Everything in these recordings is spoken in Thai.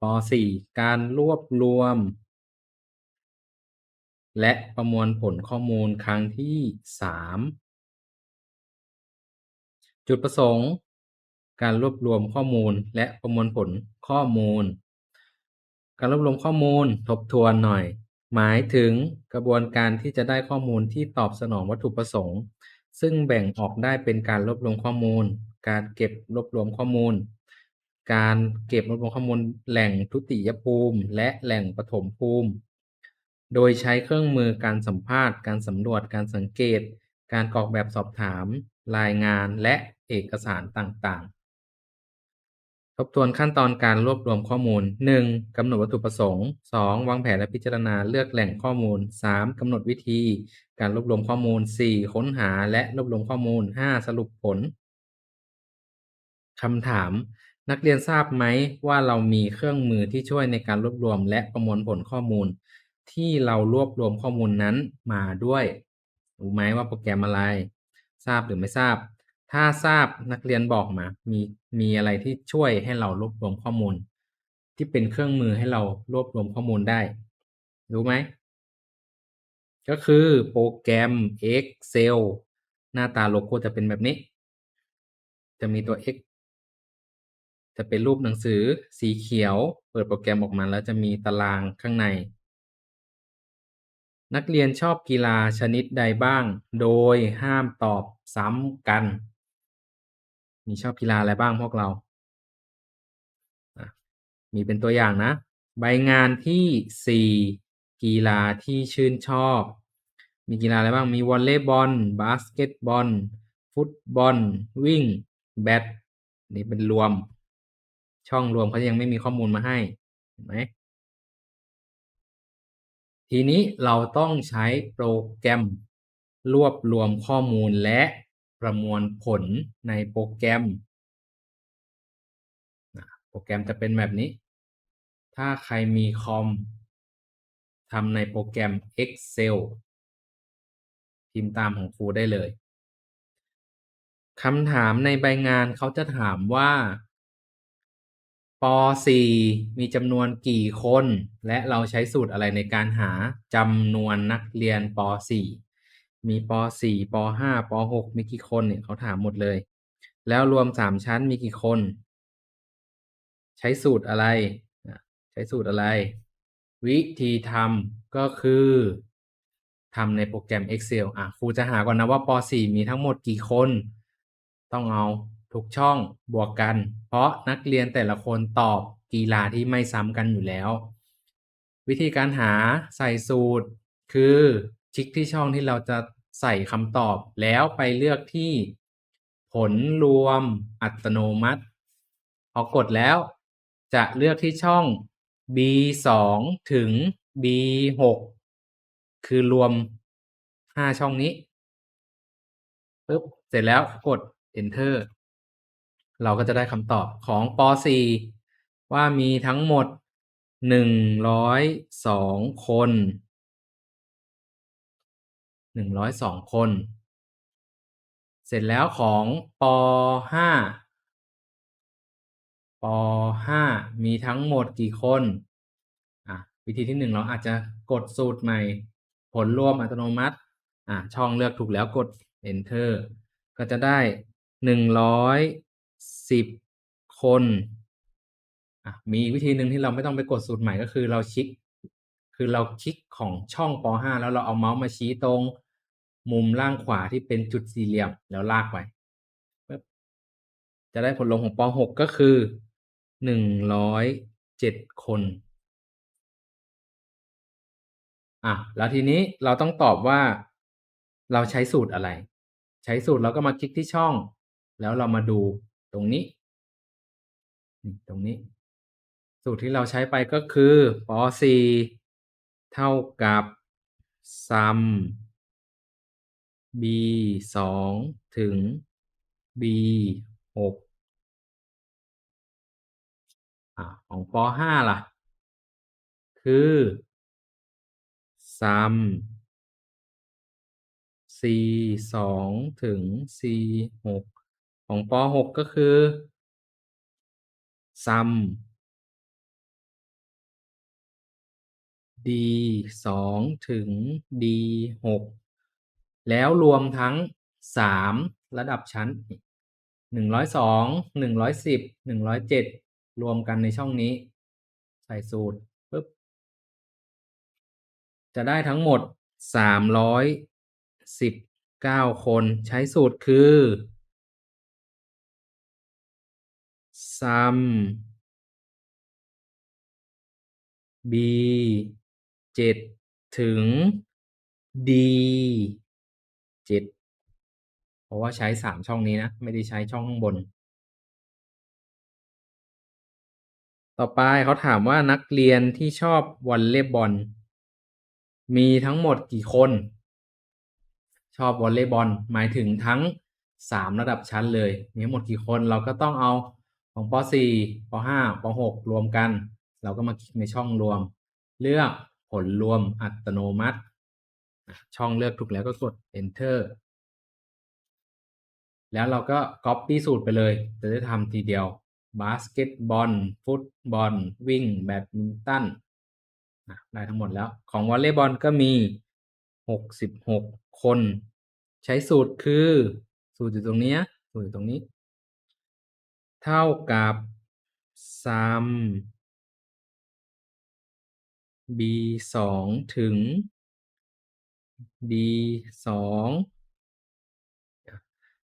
ป .4 การรวบรวม และประมวลผลข้อมูลครั้งที่ 3 จุดประสงค์ การรวบรวมข้อมูลและประมวลผลข้อมูล การรวบรวมข้อมูลทบทวนหน่อย หมายถึงกระบวนการที่จะได้ข้อมูลที่ตอบสนองวัตถุประสงค์ ซึ่งแบ่งออกได้เป็นการรวบรวมข้อมูล การเก็บรวบรวมข้อมูล การเก็บรวบรวมข้อมูลแหล่งทุติยภูมิ และแหล่งปฐมภูมิ โดยใช้เครื่องมือการสัมภาษณ์ การสำรวจ การสังเกต การกรอกแบบสอบถาม รายงานและเอกสารต่างๆ ทบทวนขั้นตอนการรวบรวมข้อมูล 1. กำหนดวัตถุประสงค์ 2. วางแผนและพิจารณาเลือกแหล่งข้อมูล 3. กำหนดวิธี การรวบรวมข้อมูล 4. ค้นหาและรวบรวมข้อมูล 5. สรุปผลคำถาม นักเรียนทราบไหมว่าเรามีเครื่องมือที่ช่วยในการรวบรวมและประมวลผลข้อมูล ที่เรารวบรวมข้อมูลนั้นมาด้วยรู้ไหมว่าโปรแกรมอะไร ทราบหรือไม่ทราบ ถ้าทราบนักเรียนบอกมา มีมีอะไรที่ช่วยให้เรารวบรวมข้อมูล ที่เป็นเครื่องมือให้เรารวบรวมข้อมูลได้ รู้ไหมก็คือโปรแกรม Excel หน้าตาโลโก้จะเป็นแบบนี้ จะมีตัว X จะเป็นรูปหนังสือสีเขียว เปิดโปรแกรมออกมาแล้วจะมีตารางข้างใน นักเรียนชอบกีฬาชนิดใดบ้าง โดยห้ามตอบซ้ำกัน มีชอบกีฬาอะไรบ้างพวกเรา มีเป็นตัวอย่างนะ ใบงานที่ 4 กีฬาที่ชื่นชอบ มีกีฬาอะไรบ้าง มีวอลเลย์บอล บาสเกตบอล ฟุตบอล วิ่ง แบดนี่เป็นรวม ช่องรวมเขายังไม่มีข้อมูลมาให้เห็นไหมทีนี้เราต้องใช้โปรแกรมรวบรวมข้อมูลและประมวลผลในโปรแกรม โปรแกรมจะเป็นแบบนี้ ถ้าใครมีคอมทำในโปรแกรม Excel พิมพ์ตามของครูได้เลยคำถามในใบงานเขาจะถามว่า ป .4 มีจำนวนกี่คน และเราใช้สูตรอะไรในการหาจำนวนนักเรียนป .4 มีป .4 ป .5 ป .6 มีกี่คนเนี่ยเขาถามหมดเลย แล้วรวม3ชั้นมีกี่คน ใช้สูตรอะไร ใช้สูตรอะไร วิธีทำก็คือทำในโปรแกรม Excel อะครูจะหาก่อนนะว่าป .4 มีทั้งหมดกี่คน ต้องเอา ทุกช่องบวกกัน เพราะนักเรียนแต่ละคนตอบกีฬาที่ไม่ซ้ำกันอยู่แล้ว วิธีการหาใส่สูตร คือคลิกที่ช่องที่เราจะใส่คำตอบแล้วไปเลือกที่ผลรวมอัตโนมัติ พอกดแล้ว จะเลือกที่ช่อง B2 ถึง B6 คือรวม 5 ช่องนี้ปึ๊บเสร็จแล้วกด enter เราก็จะได้คำตอบของป .4 ว่ามีทั้งหมด 102 คน 102 คน เสร็จแล้วของป .5 ป .5 มีทั้งหมดกี่คนอะวิธีที่หนึ่งเราอาจจะกดสูตรใหม่ ผลรวมอัตโนมัติอะช่องเลือกถูกแล้วกด enter ก็จะได้110คนอ่ะมีวิธีหนึ่งที่เราไม่ต้องไปกดสูตรใหม่ก็คือเราคลิกคือเราคลิกของช่องป .5 แล้วเราเอาเมาส์มาชี้ตรง มุมล่างขวาที่เป็นจุดสี่เหลี่ยมแล้วลากไปจะได้ผลลงของป .6 ก็คือ107คนอะแล้วทีนี้เราต้องตอบว่าเราใช้สูตรอะไร ใช้สูตรเราก็มาคลิกที่ช่อง แล้วเรามาดู ตรงนี้ ตรงนี้ สูตรที่เราใช้ไปก็คือป .4 เท่ากับ sum b 2ถึง b 6อ่าของป .5 ล่ะ คือ sum c 2ถึง c 6 ของป .6 ก็คือ sum D สองถึง D หกแล้วรวมทั้งสามระดับชั้นหนึ่งร้อยสองหนึ่งร้อยสิบหนึ่งร้อยเจ็ดรวมกันในช่องนี้ ใส่สูตรปุ๊บจะได้ทั้งหมดสามร้อยสิบเก้าคนใช้สูตรคือ sum b เจ็ดถึง d เจ็ดเพราะว่าใช้สามช่องนี้นะ ไม่ได้ใช้ช่องข้างบน ต่อไปเขาถามว่านักเรียนที่ชอบวอลเลย์บอล มีทั้งหมดกี่คน ชอบวอลเลย์บอลหมายถึงทั้งสามระดับชั้นเลย มีทั้งหมดกี่คนเราก็ต้องเอา ของป .4 ป .5 ป .6 รวมกัน เราก็มาคลิกในช่องรวม เลือกผลรวมอัตโนมัติ ช่องเลือกถูกแล้วก็กด enter แล้วเราก็ copy สูตรไปเลย จะได้ทำทีเดียวบาสเกตบอลฟุตบอลวิ่งแบดมินตันได้ทั้งหมดแล้ว ของวอลเลย์บอลก็มี 66 คน ใช้สูตรคือ สูตรอยู่ตรงนี้ สูตรอยู่ตรงนี้ เท่ากับ sum b สองถึง d สอง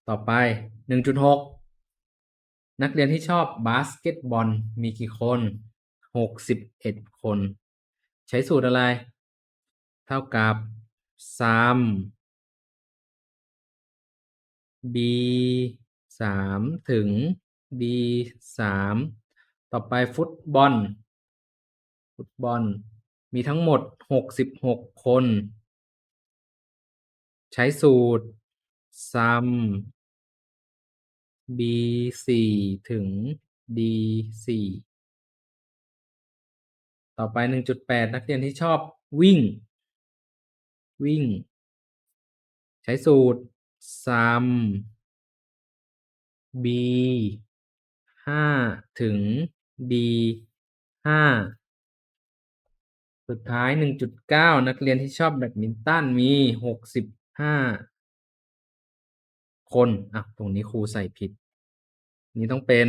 ต่อไป 1.6 นักเรียนที่ชอบบาสเกตบอลมีกี่คน 61 คน ใช้สูตรอะไร เท่ากับ sum b สามถึง d สามต่อไปฟุตบอล ฟุตบอล มีทั้งหมด66คน ใช้สูตร sum b สี่ถึง d สี่ต่อไป1.8นักเรียนที่ชอบวิ่ง วิ่ง ใช้สูตร sum b ห้าถึง d ห้าสุดท้าย1.9นักเรียนที่ชอบแบดมินตันมี65คนอะตรงนี้ครูใส่ผิด นี่ต้องเป็น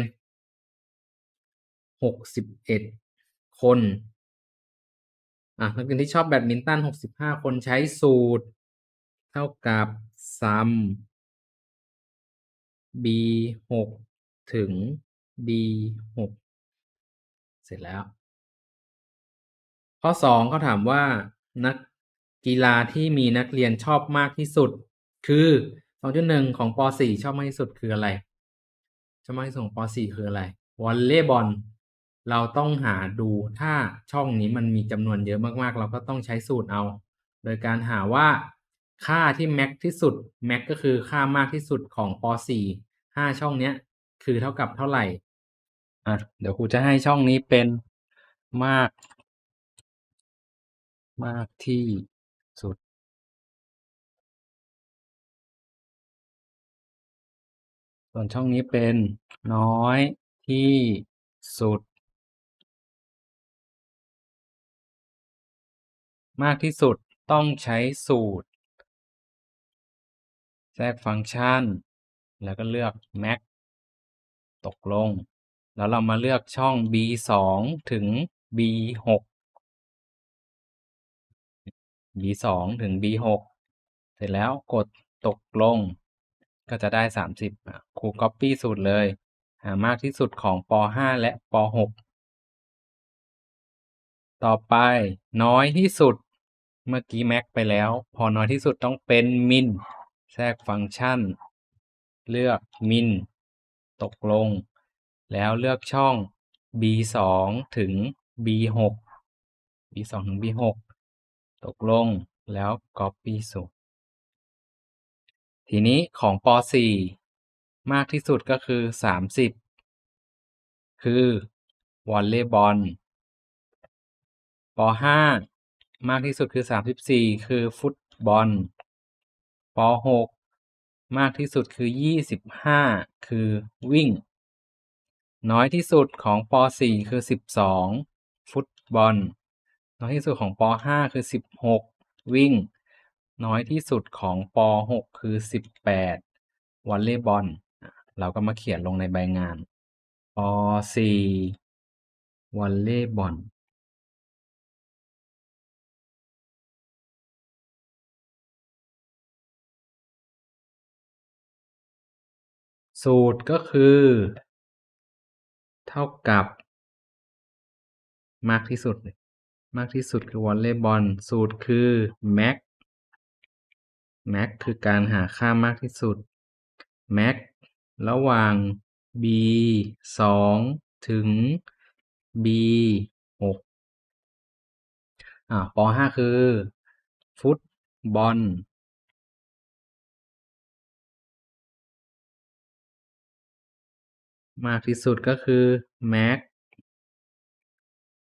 61คนอะนักเรียนที่ชอบแบดมินตัน65คนใช้สูตร เท่ากับ sum b หกถึง d หกเสร็จแล้ว ข้อสองเขาถามว่านักกีฬาที่มีนักเรียนชอบมากที่สุด คือสองจุดหนึ่งของป .4 ชอบมากที่สุดคืออะไร ชอบมากที่สุดของป .4 คืออะไรวอลเลย์บอลเราต้องหาดูถ้าช่องนี้มันมีจำนวนเยอะมากๆ เราก็ต้องใช้สูตรเอา โดยการหาว่าค่าที่แม็กที่สุดแม็กก็คือค่ามากที่สุดของป .4 ห้าช่องเนี้ย คือเท่ากับเท่าไหร่ อะเดี๋ยวครูจะให้ช่องนี้เป็นมาก มากที่สุด ส่วนช่องนี้เป็นน้อยที่สุด มากที่สุดต้องใช้สูตร แทรกฟังก์ชัน แล้วก็เลือก max ตกลง แล้วเรามาเลือกช่อง b สองถึง b หก b สองถึง b หกเสร็จแล้วกดตกลง ก็จะได้สามสิบครู copy สูตรเลย หามากที่สุดของป .5 และป .6 ต่อไปน้อยที่สุด เมื่อกี้แม็กไปแล้ว พอน้อยที่สุดต้องเป็นมิน แทรกฟังก์ชัน เลือกมิน ตกลง แล้วเลือกช่อง b สองถึง b หก b สองถึง b หกตกลงแล้ว copy สูตรทีนี้ของป .4 มากที่สุดก็คือ 30 คือวอลเลย์บอลป .5 มากที่สุดคือ 34 คือฟุตบอลป .6 มากที่สุดคือ 25 คือวิ่ง น้อยที่สุดของป .4 คือ 12 ฟุตบอล น้อยที่สุดของป .5 คือ 16 วิ่ง น้อยที่สุดของป .6 คือ 18 วอลเลย์บอล เราก็มาเขียนลงในใบงานป .4 วอลเลย์บอลสูตรก็คือ เท่ากับมากที่สุด มากที่สุดคือวอลเลย์บอลสูตรคือ max max คือการหาค่ามากที่สุด max ระหว่าง b 2ถึง b 6อ่าป .5 คือ ฟุตบอล มากที่สุดก็คือ max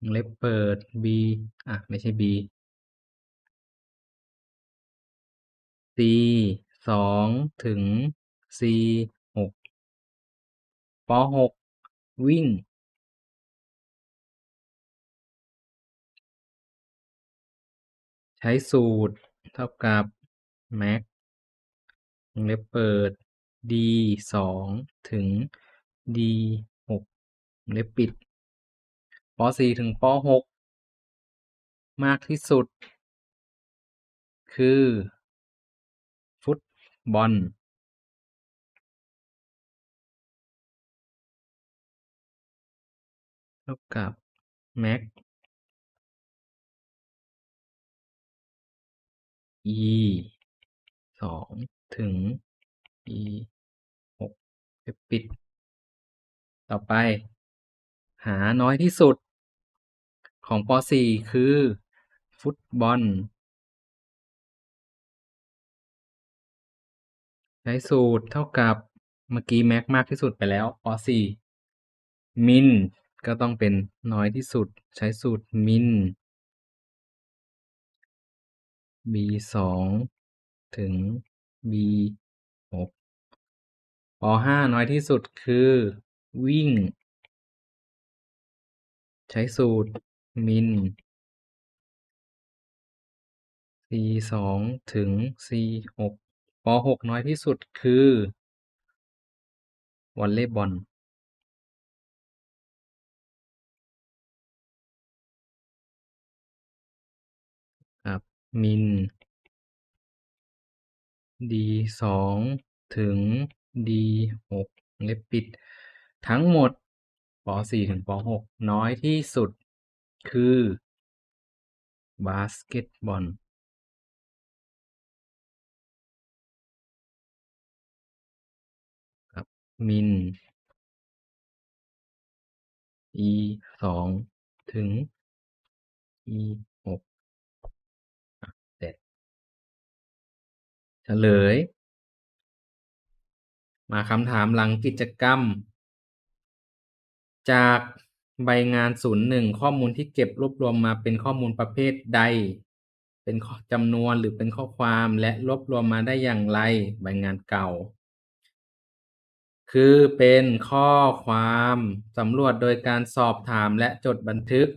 วงเล็บเปิด b อะ ไม่ใช่ b c สองถึง c หกปหกวิ่ง ใช้สูตรเท่ากับ max วงเล็บเปิด d สองถึง d หกเล็บปิดปสี่ถึงปหกมากที่สุด คือ ฟุตบอลเท่ากับ max e สองถึง e หกเล็บปิด ต่อไป หาน้อยที่สุด ของป .4 คือ ฟุตบอล ใช้สูตรเท่ากับเมื่อกี้แม็กมากที่สุดไปแล้วป .4 มินก็ต้องเป็นน้อยที่สุด ใช้สูตรมิน b สองถึง b หกป .5 น้อยที่สุดคือ วิ่ง ใช้สูตร มิน c สองถึง c หกป .6 น้อยที่สุดคือวอลเลย์บอลครับมิน d สองถึง d หกเล็บปิด ทั้งหมดป .4 ถึงป .6 น้อยที่สุดคือบาสเกตบอลครับมิน e สองถึง e หกเสร็จเฉลย มาคำถามหลังกิจกรรม จากใบงานศูนย์หนึ่งข้อมูลที่เก็บรวบรวมมาเป็นข้อมูลประเภทใด เป็นจำนวนหรือเป็นข้อความและรวบรวมมาได้อย่างไร ใบงานเก่า คือเป็นข้อความสำรวจโดยการสอบถามและจดบันทึก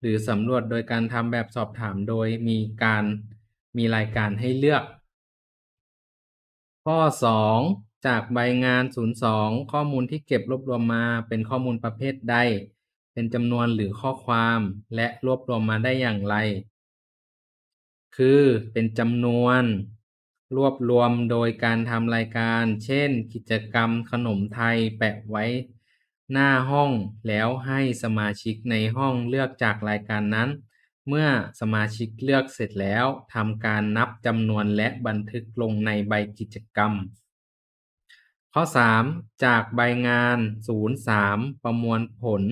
หรือสำรวจโดยการทำแบบสอบถามโดยมีการมีรายการให้เลือก ข้อ 2 จากใบงาน 02 ข้อมูลที่เก็บรวบรวมมาเป็นข้อมูลประเภทใด เป็นจำนวนหรือข้อความ และรวบรวมมาได้อย่างไร คือเป็นจำนวน รวบรวมโดยการทำรายการ เช่น กิจกรรมขนมไทยแปะไว้ หน้าห้องแล้วให้สมาชิกในห้องเลือกจากรายการนั้น เมื่อสมาชิกเลือกเสร็จแล้วทำการนับจำนวนและบันทึกลงในใบกิจกรรม ข้อ 3 จากใบงาน 03 ประมวลผล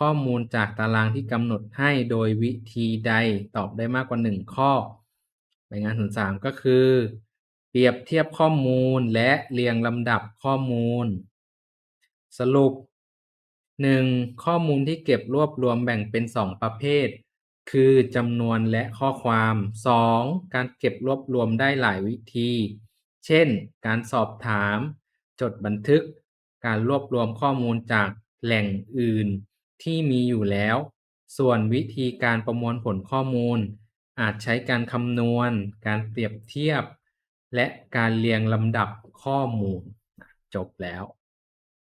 ข้อมูลจากตารางที่กำหนดให้โดยวิธีใดตอบได้มากกว่า 1 ข้อ ใบงาน 03 ก็คือ เปรียบเทียบข้อมูลและเรียงลำดับข้อมูล สรุป 1. ข้อมูลที่เก็บรวบรวมแบ่งเป็น 2 ประเภท คือจำนวนและข้อความ 2. การเก็บรวบรวมได้หลายวิธี เช่น การสอบถาม จดบันทึก การรวบรวมข้อมูลจากแหล่งอื่นที่มีอยู่แล้ว ส่วนวิธีการประมวลผลข้อมูล อาจใช้การคำนวณ การเปรียบเทียบ และการเรียงลำดับข้อมูล จบแล้ว